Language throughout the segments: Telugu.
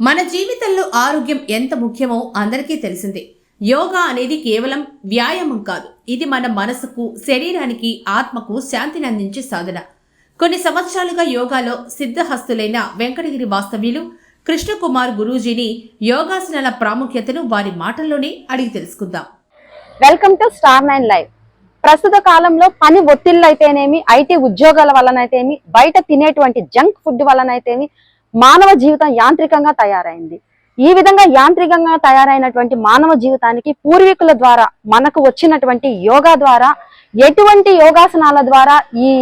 మన జీవితంలో ఆరోగ్యం ఎంత ముఖ్యమో అందరికీ తెలిసిందే. యోగా అనేది కేవలం వ్యాయామం కాదు. ఇది మన మనసుకు శరీరానికి ఆత్మకు శాంతిని అందించే సాధన. కొన్ని సంవత్సరాలుగా యోగాలో సిద్ధహస్తులైన వెంకటగిరి వాస్తవ్యులు కృష్ణకుమార్ గురూజీని యోగాసనాల ప్రాముఖ్యతను వారి మాటల్లోనే అడిగి తెలుసుకుందాం. Welcome to star nine live ప్రస్తుత కాలంలో పని ఒత్తిళ్ళు అయితేనేమి ఐటీ ఉద్యోగాల వలనైతేమి బయట తినేటువంటి జంక్ ఫుడ్ వలనైతేమి మానవ జీవితం యాంత్రికంగా తయారైంది. ఈ విధంగా యాంత్రికంగా తయారైనటువంటి మానవ జీవితానికి పూర్వీకుల ద్వారా మనకు వచ్చినటువంటి యోగా ద్వారా ఎటువంటి యోగాసనాల ద్వారా ఈ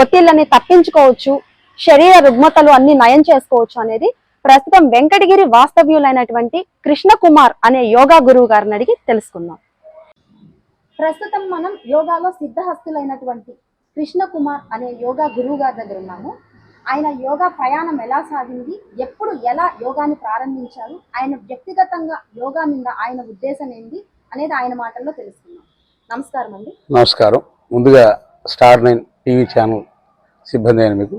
ఒత్తిళ్ళని తప్పించుకోవచ్చు శరీర రుగ్మతలు అన్ని నయం చేసుకోవచ్చు అనేది ప్రస్తుతం వెంకటగిరి వాస్తవ్యులైనటువంటి కృష్ణ కుమార్ అనే యోగా గురువు గారిని అడిగి తెలుసుకుందాం. ప్రస్తుతం మనం యోగాలో సిద్ధహస్తులైనటువంటి కృష్ణ కుమార్ అనే యోగా గురువు గారి దగ్గర ఉన్నాము. ఆయన యోగా ప్రయాణం ఎలా సాగింది? ఎప్పుడు ఎలా యోగాని ప్రారంభించారు? ఆయన వ్యక్తిగతంగా యోగా మీద ఆయన ఉద్దేశం ఏంటి అనేది ఆయన మాటల్లో తెలుసుకుందాం. నమస్కారం అండి. నమస్కారం. ముందుగా స్టార్ నైన్ టీవీ ఛానల్ సిబ్బంది అయిన మీకు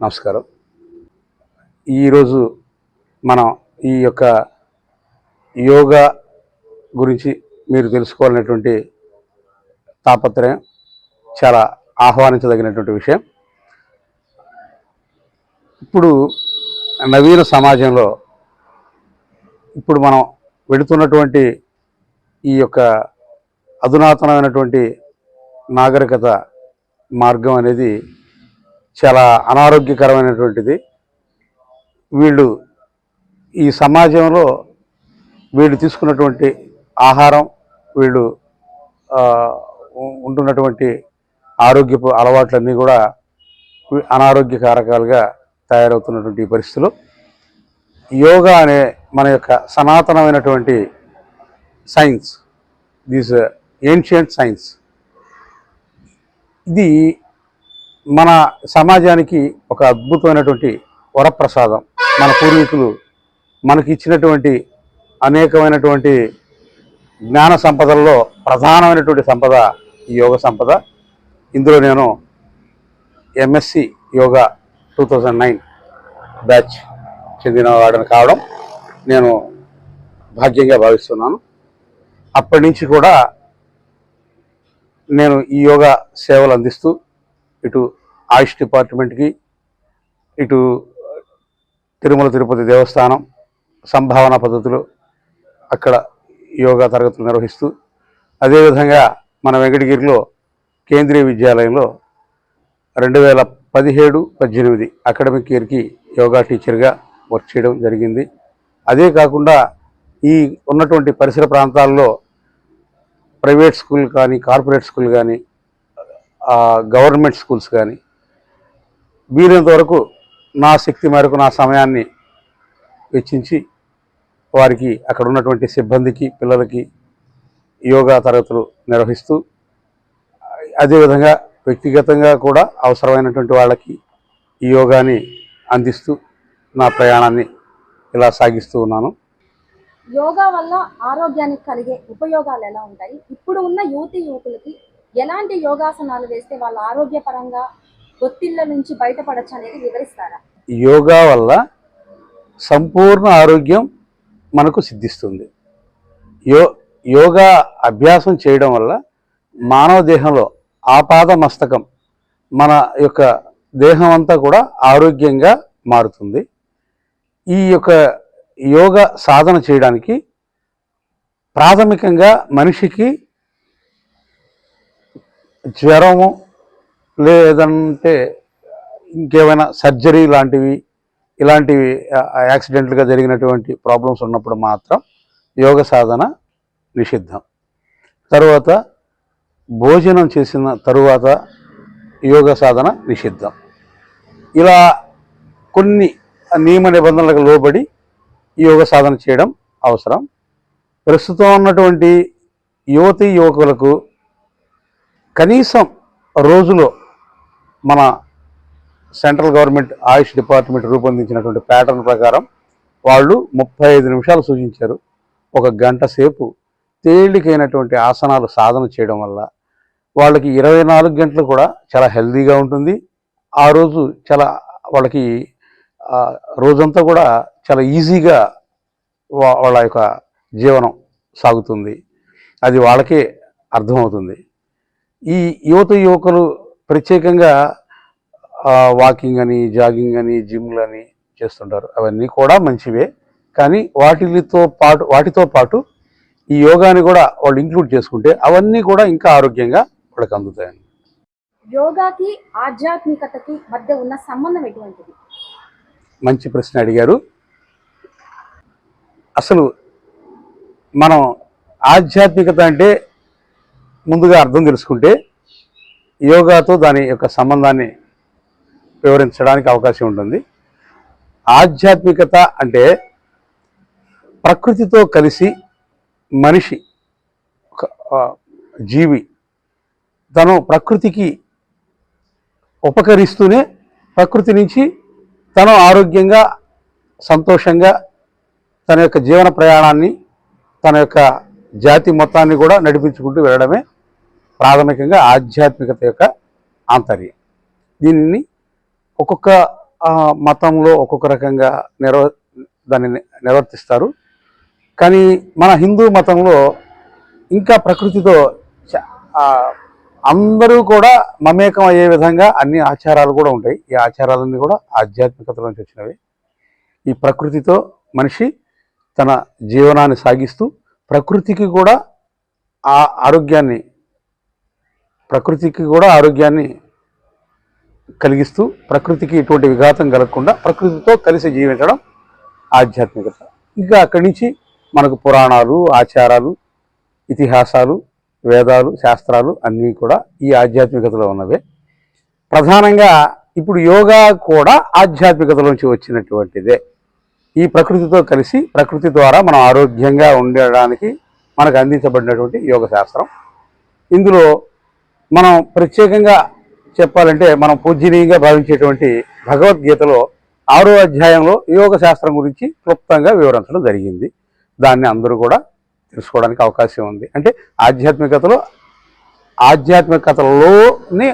నమస్కారం. ఈరోజు మనం ఈ యొక్క యోగా గురించి మీరు తెలుసుకోవాలనేటువంటి తాపత్రయం చాలా ఆహ్వానించదగినటువంటి విషయం. ఇప్పుడు నవీన సమాజంలో ఇప్పుడు మనం వెళుతున్నటువంటి ఈ యొక్క అధునాతనమైనటువంటి నాగరికత మార్గం అనేది చాలా అనారోగ్యకరమైనటువంటిది. వీళ్ళు ఈ సమాజంలో వీళ్ళు తీసుకున్నటువంటి ఆహారం వీళ్ళు ఉంటున్నటువంటి ఆరోగ్యపు అలవాట్లన్నీ కూడా అనారోగ్య అనారోగ్యకారకాలుగా తయారవుతున్నటువంటి ఈ పరిస్థితులు. యోగా అనే మన యొక్క సనాతనమైనటువంటి సైన్స్ దిస్ ఏన్షియంట్ సైన్స్. ఇది మన సమాజానికి ఒక అద్భుతమైనటువంటి వరప్రసాదం. మన పూర్వీకులు మనకి ఇచ్చినటువంటి అనేకమైనటువంటి జ్ఞాన సంపదల్లో ప్రధానమైనటువంటి సంపద ఈ యోగ సంపద. ఇందులో నేను MSc yoga two thousand nine batch చెందిన వాడిని కావడం నేను భాగ్యంగా భావిస్తున్నాను. అప్పటి నుంచి కూడా నేను ఈ యోగా సేవలు అందిస్తూ ఇటు ఆయుష్ డిపార్ట్మెంట్కి ఇటు తిరుమల తిరుపతి దేవస్థానం సంభావన పద్ధతిలో అక్కడ యోగా తరగతులు నిర్వహిస్తూ అదేవిధంగా మన వెంకటగిరిలో కేంద్రీయ విద్యాలయంలో రెండు వేల పదిహేడు పద్దెనిమిది అకాడమిక్ ఇయర్కి యోగా టీచర్గా వర్క్ చేయడం జరిగింది. అదే కాకుండా ఈ ఉన్నటువంటి పరిసర ప్రాంతాల్లో ప్రైవేట్ స్కూల్ కానీ కార్పొరేట్ స్కూల్ కానీ గవర్నమెంట్ స్కూల్స్ కానీ వీలైనంత వరకు నా శక్తి మేరకు నా సమయాన్ని వెచ్చించి వారికి అక్కడ ఉన్నటువంటి సిబ్బందికి పిల్లలకి యోగా తరగతులు నిర్వహిస్తూ అదేవిధంగా వ్యక్తిగతంగా కూడా అవసరమైనటువంటి వాళ్ళకి ఈ యోగాని అందిస్తూ నా ప్రయాణాన్ని ఇలా సాగిస్తూ ఉన్నాను. యోగా వల్ల ఆరోగ్యానికి కలిగే ఉపయోగాలు ఎలా ఉంటాయి? ఇప్పుడు ఉన్న యువతి యువకులకి ఎలాంటి యోగాసనాలు వేస్తే వాళ్ళ ఆరోగ్యపరంగా ఒత్తిళ్ళ నుంచి బయటపడచ్చు అనేది వివరిస్తారా? యోగా వల్ల సంపూర్ణ ఆరోగ్యం మనకు సిద్ధిస్తుంది. యో యోగా అభ్యాసం చేయడం వల్ల మానవ దేహంలో ఆపాద మస్తకం మన యొక్క దేహం అంతా కూడా ఆరోగ్యంగా మారుతుంది. ఈ యొక్క యోగ సాధన చేయడానికి ప్రాథమికంగా మనిషికి జ్వరము లేదంటే ఇంకేమైనా సర్జరీ లాంటివి ఇలాంటివి యాక్సిడెంట్లుగా జరిగినటువంటి ప్రాబ్లమ్స్ ఉన్నప్పుడు మాత్రం యోగ సాధన నిషిద్ధం. తరువాత భోజనం చేసిన తరువాత యోగ సాధన నిషిద్ధం. ఇలా కొన్ని నియమ నిబంధనలకు లోబడి యోగ సాధన చేయడం అవసరం. ప్రస్తుతం ఉన్నటువంటి యువతి యువకులకు కనీసం రోజులో మన సెంట్రల్ గవర్నమెంట్ ఆయుష్ డిపార్ట్మెంట్ రూపొందించినటువంటి ప్యాటర్న్ ప్రకారం వాళ్ళు ముప్పై ఐదు నిమిషాలు సూచించారు. ఒక గంట సేపు తేలికైనటువంటి ఆసనాలు సాధన చేయడం వల్ల వాళ్ళకి ఇరవై నాలుగు గంటలు కూడా చాలా హెల్దీగా ఉంటుంది. ఆ రోజు చాలా వాళ్ళకి రోజంతా కూడా చాలా ఈజీగా వాళ్ళ యొక్క జీవనం సాగుతుంది. అది వాళ్ళకే అర్థమవుతుంది. ఈ యువత యువకులు ప్రత్యేకంగా వాకింగ్ అని జాగింగ్ అని జిమ్లు అని చేస్తుంటారు. అవన్నీ కూడా మంచివే. కానీ వాటితో పాటు వాటితో పాటు ఈ యోగాని కూడా వాళ్ళు ఇంక్లూడ్ చేసుకుంటే అవన్నీ కూడా ఇంకా ఆరోగ్యంగా వాళ్ళకి అందుతాయండి. యోగాకి ఆధ్యాత్మికతకి మధ్య ఉన్న సంబంధం ఎటువంటిది? మంచి ప్రశ్న అడిగారు. అసలు మనం ఆధ్యాత్మికత అంటే ముందుగా అర్థం తెలుసుకుంటే యోగాతో దాని యొక్క సంబంధాన్ని వివరించడానికి అవకాశం ఉంటుంది. ఆధ్యాత్మికత అంటే ప్రకృతితో కలిసి మనిషి జీవి తను ప్రకృతికి ఉపకరిస్తూనే ప్రకృతి నుంచి తను ఆరోగ్యంగా సంతోషంగా తన యొక్క జీవన ప్రయాణాన్ని తన యొక్క జాతి మొత్తాన్ని కూడా నడిపించుకుంటూ వెళ్ళడమే ప్రాథమికంగా ఆధ్యాత్మికత యొక్క ఆంతర్యం. దీనిని ఒక్కొక్క మతంలో ఒక్కొక్క రకంగా నిర్వ దాన్ని నిర్వర్తిస్తారు. కానీ మన హిందూ మతంలో ఇంకా ప్రకృతితో చ- అందరూ కూడా మమేకం అయ్యే విధంగా అన్ని ఆచారాలు కూడా ఉంటాయి. ఈ ఆచారాలన్నీ కూడా ఆధ్యాత్మికత నుంచి వచ్చినవి. ఈ ప్రకృతితో మనిషి తన జీవనాన్ని సాగిస్తూ ప్రకృతికి కూడా ఆ ఆరోగ్యాన్ని ప్రకృతికి కూడా ఆరోగ్యాన్ని కలిగిస్తూ ప్రకృతికి ఎటువంటి విఘాతం కలగకుండా ప్రకృతితో కలిసి జీవించడం ఆధ్యాత్మికత. ఇంకా అక్కడి నుంచి మనకు పురాణాలు ఆచారాలు ఇతిహాసాలు వేదాలు శాస్త్రాలు అన్నీ కూడా ఈ ఆధ్యాత్మికతలో ఉన్నవే. ప్రధానంగా ఇప్పుడు యోగా కూడా ఆధ్యాత్మికతలోంచి వచ్చినటువంటిదే. ఈ ప్రకృతితో కలిసి ప్రకృతి ద్వారా మనం ఆరోగ్యంగా ఉండడానికి మనకు అందించబడినటువంటి యోగ శాస్త్రం. ఇందులో మనం ప్రత్యేకంగా చెప్పాలంటే మనం పూజనీయంగా భావించేటువంటి భగవద్గీతలో ఆరో అధ్యాయంలో యోగ శాస్త్రం గురించి క్లుప్తంగా వివరించడం జరిగింది. దాన్ని అందరూ కూడా తెలుసుకోవడానికి అవకాశం ఉంది. అంటే ఆధ్యాత్మికతలో ఆధ్యాత్మికతలోనే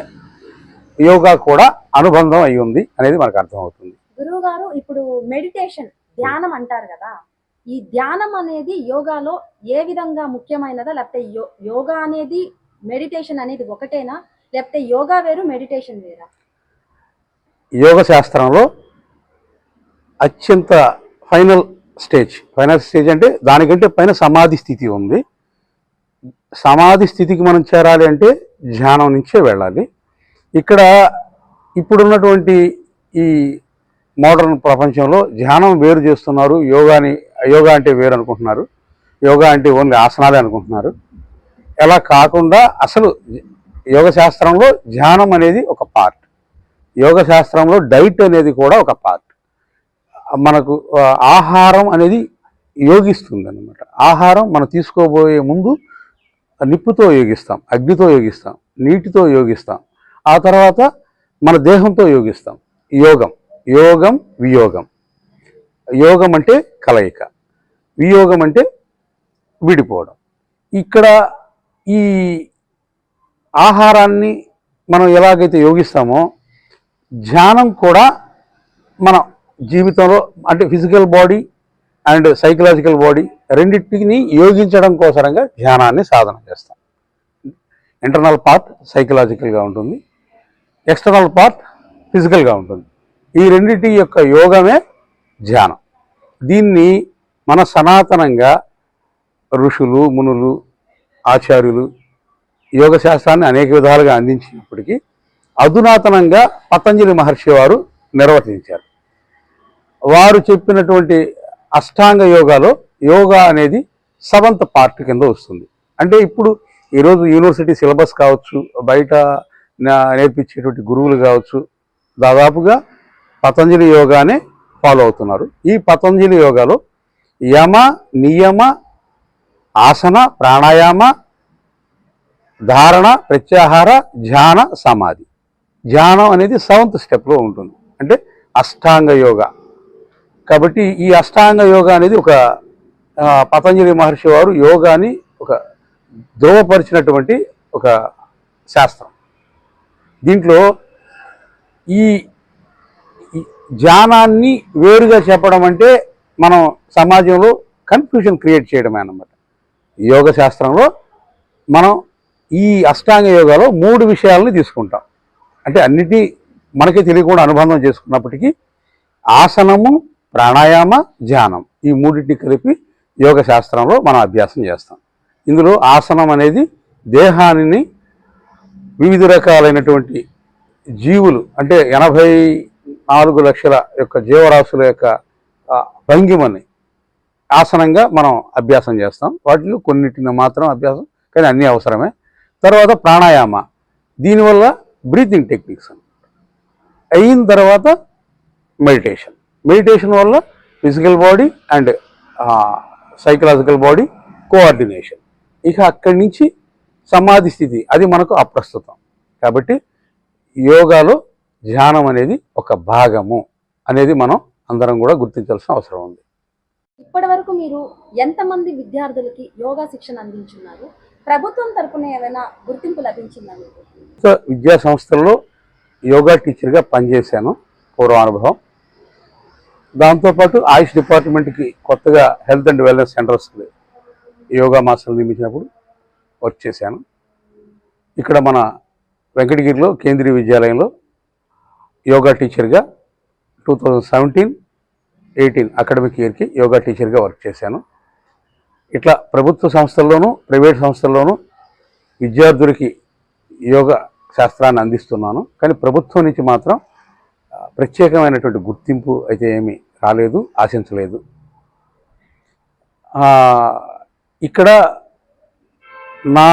యోగా కూడా అనుబంధం అయి ఉంది అనేది మనకు అర్థమవుతుంది. గురువు గారు ఇప్పుడు మెడిటేషన్ ధ్యానం అంటారు కదా. ఈ ధ్యానం అనేది యోగాలో ఏ విధంగా ముఖ్యమైనదా? లేకపోతే యోగా అనేది మెడిటేషన్ అనేది ఒకటేనా? లేకపోతే యోగా వేరు మెడిటేషన్ వేరా? యోగ శాస్త్రంలో అత్యంత ఫైనల్ స్టేజ్. ఫైనల్ స్టేజ్ అంటే దానికంటే పైన సమాధి స్థితి ఉంది. సమాధి స్థితికి మనం చేరాలి అంటే ధ్యానం నుంచే వెళ్ళాలి. ఇక్కడ ఇప్పుడున్నటువంటి ఈ మోడర్న్ ప్రపంచంలో ధ్యానం వేరు చేస్తున్నారు. యోగాని యోగా అంటే వేరు అనుకుంటున్నారు. యోగా అంటే ఓన్లీ ఆసనాలే అనుకుంటున్నారు. ఎలా కాకుండా అసలు యోగ శాస్త్రంలో ధ్యానం అనేది ఒక పార్ట్ యోగ శాస్త్రంలో డైట్ అనేది కూడా ఒక పార్ట్ మనకు ఆహారం అనేది యోగిస్తుంది అనమాట ఆహారం మనం తీసుకోబోయే ముందు నిప్పుతో యోగిస్తాం అగ్నితో యోగిస్తాం నీటితో యోగిస్తాం ఆ తర్వాత మన దేహంతో యోగిస్తాం. యోగం యోగం వియోగం. యోగం అంటే కలయిక వియోగం అంటే విడిపోవడం. ఇక్కడ ఈ ఆహారాన్ని మనం ఎలాగైతే యోగిస్తామో ధ్యానం కూడా మన జీవితంలో అంటే physical body and psychological body రెండింటిని యోగించడం కోసరంగా ధ్యానాన్ని సాధన చేస్తాం. ఇంటర్నల్ పార్ట్ సైకలాజికల్గా ఉంటుంది ఎక్స్టర్నల్ పార్ట్ ఫిజికల్గా ఉంటుంది. ఈ రెండింటి యొక్క యోగమే ధ్యానం. దీన్ని మన సనాతనంగా ఋషులు మునులు ఆచార్యులు యోగ శాస్త్రాన్ని అనేక విధాలుగా అందించినప్పటికీ అధునాతనంగా పతంజలి మహర్షి వారు నిర్వర్తించారు. వారు చెప్పినటువంటి అష్టాంగ యోగాలో యోగా అనేది సెవెంత్ పార్ట్ కింద వస్తుంది. అంటే ఇప్పుడు ఈరోజు యూనివర్సిటీ సిలబస్ కావచ్చు బయట నేర్పించేటువంటి గురువులు కావచ్చు దాదాపుగా పతంజలి యోగానే ఫాలో అవుతున్నారు. ఈ పతంజలి యోగాలో యమ నియమ ఆసన ప్రాణాయామ ధారణ ప్రత్యాహార ధ్యాన సమాధి. ధ్యానం అనేది సెవెంత్ స్టెప్లో ఉంటుంది. అంటే అష్టాంగ యోగా. కాబట్టి ఈ అష్టాంగ యోగా అనేది ఒక పతంజలి మహర్షి వారు యోగాని ఒక ధృవపరిచినటువంటి ఒక శాస్త్రం. దీంట్లో ఈ ధ్యానాన్ని వేరుగా చెప్పడం అంటే మనం సమాజంలో కన్ఫ్యూజన్ క్రియేట్ చేయడమే అన్నమాట. యోగ శాస్త్రంలో మనం ఈ అష్టాంగ యోగాలో మూడు విషయాలని తీసుకుంటాం. అంటే అన్నిటి మనకి తెలియకుండా అనుబంధం చేసుకున్నప్పటికీ ఆసనము ప్రాణాయామ ధ్యానం ఈ మూడింటిని కలిపి యోగ శాస్త్రంలో మనం అభ్యాసం చేస్తాం. ఇందులో ఆసనం అనేది దేహాన్ని వివిధ రకాలైనటువంటి జీవులు అంటే ఎనభై నాలుగు లక్షల యొక్క జీవరాశుల యొక్క భంగిమని ఆసనంగా మనం అభ్యాసం చేస్తాం. వాటిలో కొన్నిటిని మాత్రం అభ్యాసం కానీ అన్నీ అవసరమే. తర్వాత ప్రాణాయామ. దీనివల్ల బ్రీతింగ్ టెక్నిక్స్ అయిన తర్వాత మెడిటేషన్. మెడిటేషన్ వల్ల physical body and psychological body coordination ఇక అక్కడి నుంచి సమాధి స్థితి అది మనకు అప్రస్తుతం. కాబట్టి యోగాలో ధ్యానం అనేది ఒక భాగము అనేది మనం అందరం కూడా గుర్తించాల్సిన అవసరం ఉంది. ఇప్పటి వరకు మీరు ఎంతమంది విద్యార్థులకి యోగా శిక్షణ అందించున్నారు? ప్రభుత్వం తరపున ఏమైనా గుర్తింపు లభించిందా మీకు? విద్యా సంస్థల్లో యోగా టీచర్గా పనిచేశాను. పూర్వానుభవం. దాంతోపాటు ఆయుష్ డిపార్ట్మెంట్కి కొత్తగా health and wellness centres yoga మాస్టర్లు నియమించినప్పుడు వర్క్ చేశాను. ఇక్కడ మన వెంకటగిరిలో కేంద్రీయ విద్యాలయంలో యోగా టీచర్గా two thousand seventeen eighteen academic ఇయర్కి యోగా టీచర్గా వర్క్ చేశాను. ఇట్లా ప్రభుత్వ సంస్థల్లోనూ ప్రైవేట్ సంస్థల్లోనూ విద్యార్థులకి యోగా శాస్త్రాన్ని అందిస్తున్నాను. కానీ ప్రభుత్వం నుంచి మాత్రం ప్రత్యేకమైనటువంటి గుర్తింపు అయితే ఏమీ రాలేదు ఆశించలేదు. ఇక్కడ నా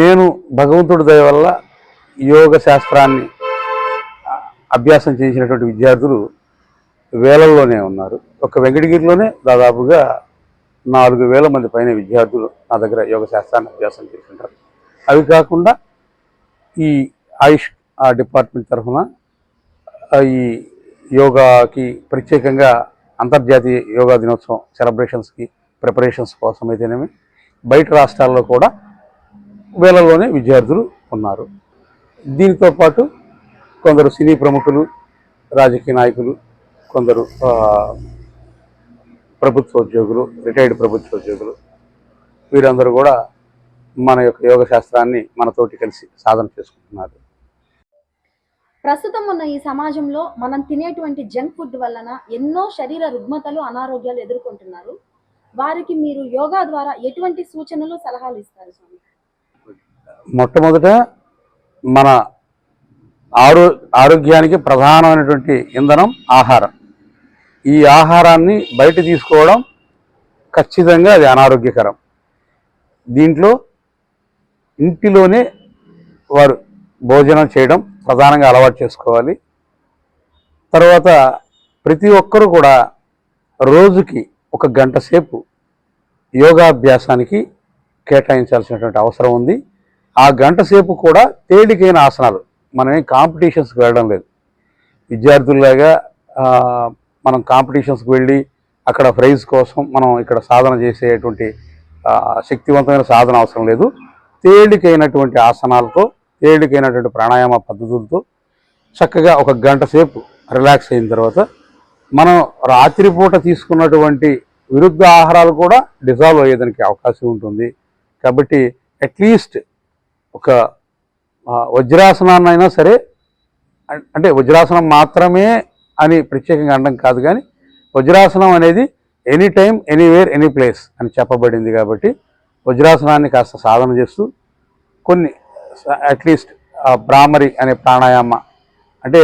నేను భగవంతుడి దయ వల్ల యోగ శాస్త్రాన్ని అభ్యాసం చేసినటువంటి విద్యార్థులు వేలల్లోనే ఉన్నారు. ఒక వెంకటగిరిలోనే దాదాపుగా నాలుగు వేల మంది పైన విద్యార్థులు నా దగ్గర యోగ శాస్త్రాన్ని అభ్యాసం చేస్తుంటారు. అవి కాకుండా ఈ ఆయుష్ ఆ డిపార్ట్మెంట్ తరఫున ఈ యోగాకి ప్రత్యేకంగా అంతర్జాతీయ యోగా దినోత్సవం సెలబ్రేషన్స్కి ప్రిపరేషన్స్ కోసం అయితేనేమి బయట రాష్ట్రాల్లో కూడా వేలలోనే విద్యార్థులు ఉన్నారు. దీనితో పాటు కొందరు సినీ ప్రముఖులు రాజకీయ నాయకులు కొందరు ప్రభుత్వ ఉద్యోగులు రిటైర్డ్ ప్రభుత్వ ఉద్యోగులు వీరందరూ కూడా మన యొక్క యోగ శాస్త్రాన్ని మనతోటి కలిసి సాధన చేసుకుంటున్నారు. ప్రస్తుతం ఉన్న ఈ సమాజంలో మనం తినేటువంటి జంక్ ఫుడ్ వలన ఎన్నో శరీర రుగ్మతలు అనారోగ్యాలు ఎదుర్కొంటున్నారు. వారికి మీరు యోగా ద్వారా ఎటువంటి సూచనలు సలహాలు ఇస్తారు స్వామి? మొట్టమొదట మన ఆరో ఆరోగ్యానికి ప్రధానమైనటువంటి ఇంధనం ఆహారం. ఈ ఆహారాన్ని బయట తీసుకోవడం ఖచ్చితంగా అది అనారోగ్యకరం. దీంట్లో ఇంటిలోనే వారు భోజనం చేయడం ప్రధానంగా అలవాటు చేసుకోవాలి. తర్వాత ప్రతి ఒక్కరూ కూడా రోజుకి ఒక గంట సేపు యోగాభ్యాసానికి కేటాయించాల్సినటువంటి అవసరం ఉంది. ఆ గంట సేపు కూడా తేలికైన ఆసనాలు. మనమే కాంపిటీషన్స్కి వెళ్ళడం లేదు. విద్యార్థుల్లాగా మనం కాంపిటీషన్స్కి వెళ్ళి అక్కడ ప్రైజ్ కోసం మనం ఇక్కడ సాధన చేసేటువంటి శక్తివంతమైన సాధన అవసరం లేదు. తేలికైనటువంటి ఆసనాలతో తేలికైనటువంటి ప్రాణాయామ పద్ధతులతో చక్కగా ఒక గంట సేపు రిలాక్స్ అయిన తర్వాత మనం రాత్రిపూట తీసుకున్నటువంటి విరుద్ధ ఆహారాలు కూడా డిజాల్వ్ అయ్యేదానికి అవకాశం ఉంటుంది. కాబట్టి అట్లీస్ట్ ఒక వజ్రాసనాన్నైనా సరే అంటే వజ్రాసనం మాత్రమే అని ప్రత్యేకంగా అనడం కాదు కానీ వజ్రాసనం అనేది any time anywhere any place అని చెప్పబడింది కాబట్టి వజ్రాసనాన్ని కాస్త సాధన చేస్తూ కొన్ని అట్లీస్ట్ బ్రాహ్మరి అనే ప్రాణాయామ అంటే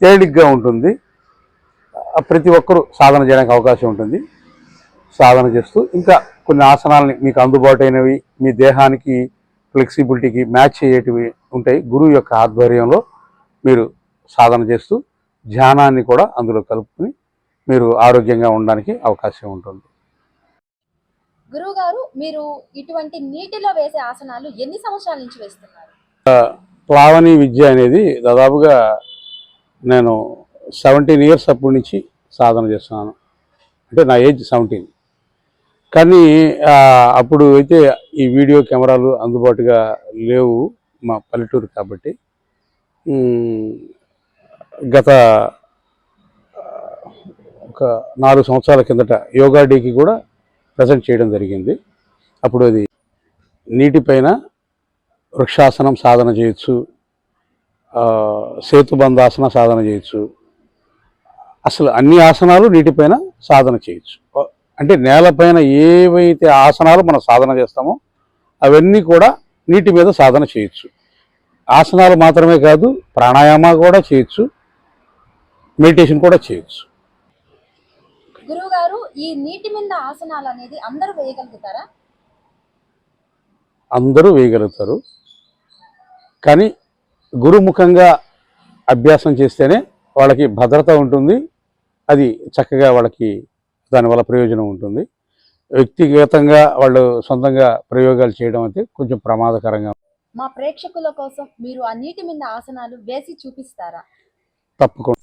తేలిగ్గా ఉంటుంది. ప్రతి ఒక్కరూ సాధన చేయడానికి అవకాశం ఉంటుంది. సాధన చేస్తూ ఇంకా కొన్ని ఆసనాలని మీకు అందుబాటు అయినవి మీ దేహానికి ఫ్లెక్సిబిలిటీకి మ్యాచ్ అయ్యేటివి ఉంటాయి. గురువు యొక్క ఆధ్వర్యంలో మీరు సాధన చేస్తూ ధ్యానాన్ని కూడా అందులో కలుపుకొని మీరు ఆరోగ్యంగా ఉండడానికి అవకాశం ఉంటుంది. గురువు గారు మీరు ఇటువంటి నీటిలో వేసే ఆసనాలు ఎన్ని సంవత్సరాల నుంచి వేస్తున్నారు? ప్లావని విద్య అనేది దాదాపుగా నేను సెవెంటీన్ ఇయర్స్ అప్పటి నుంచి సాధన చేస్తున్నాను. అంటే నా ఏజ్ సెవెంటీన్. కానీ అప్పుడు అయితే ఈ వీడియో కెమెరాలు అందుబాటుగా లేవు మా పల్లెటూరు కాబట్టి. గత ఒక నాలుగు సంవత్సరాల కిందట యోగా డేకి కూడా ప్రజెంట్ చేయడం జరిగింది. అప్పుడు అది నీటిపైన వృక్షాసనం సాధన చేయొచ్చు సేతుబంధాసన సాధన చేయొచ్చు. అసలు అన్ని ఆసనాలు నీటిపైన సాధన చేయొచ్చు. అంటే నేలపైన ఏవైతే ఆసనాలు మనం సాధన చేస్తామో అవన్నీ కూడా నీటి మీద సాధన చేయొచ్చు. ఆసనాలు మాత్రమే కాదు ప్రాణాయామ కూడా చేయొచ్చు మెడిటేషన్ కూడా చేయొచ్చు. గురువు గారు ఈ నీటి మీద ఆసనాలు అనేది అందరూ వేయగలుగుతారా? అందరూ వేయగలుగుతారు. కానీ గురుముఖంగా అభ్యాసం చేస్తేనే వాళ్ళకి భద్రత ఉంటుంది. అది చక్కగా వాళ్ళకి దానివల్ల ప్రయోజనం ఉంటుంది. వ్యక్తిగతంగా వాళ్ళు సొంతంగా ప్రయోగాలు చేయడం అయితే కొంచెం ప్రమాదకరంగా మా ప్రేక్షకుల కోసం మీరు ఆ నీటి మీద ఆసనాలు వేసి చూపిస్తారా? తప్పకుండా.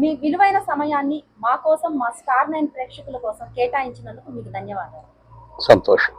మీ విలువైన సమయాన్ని మా కోసం మా స్టార్ నైన్ ప్రేక్షకుల కోసం కేటాయించినందుకు మీకు ధన్యవాదాలు. సంతోషం.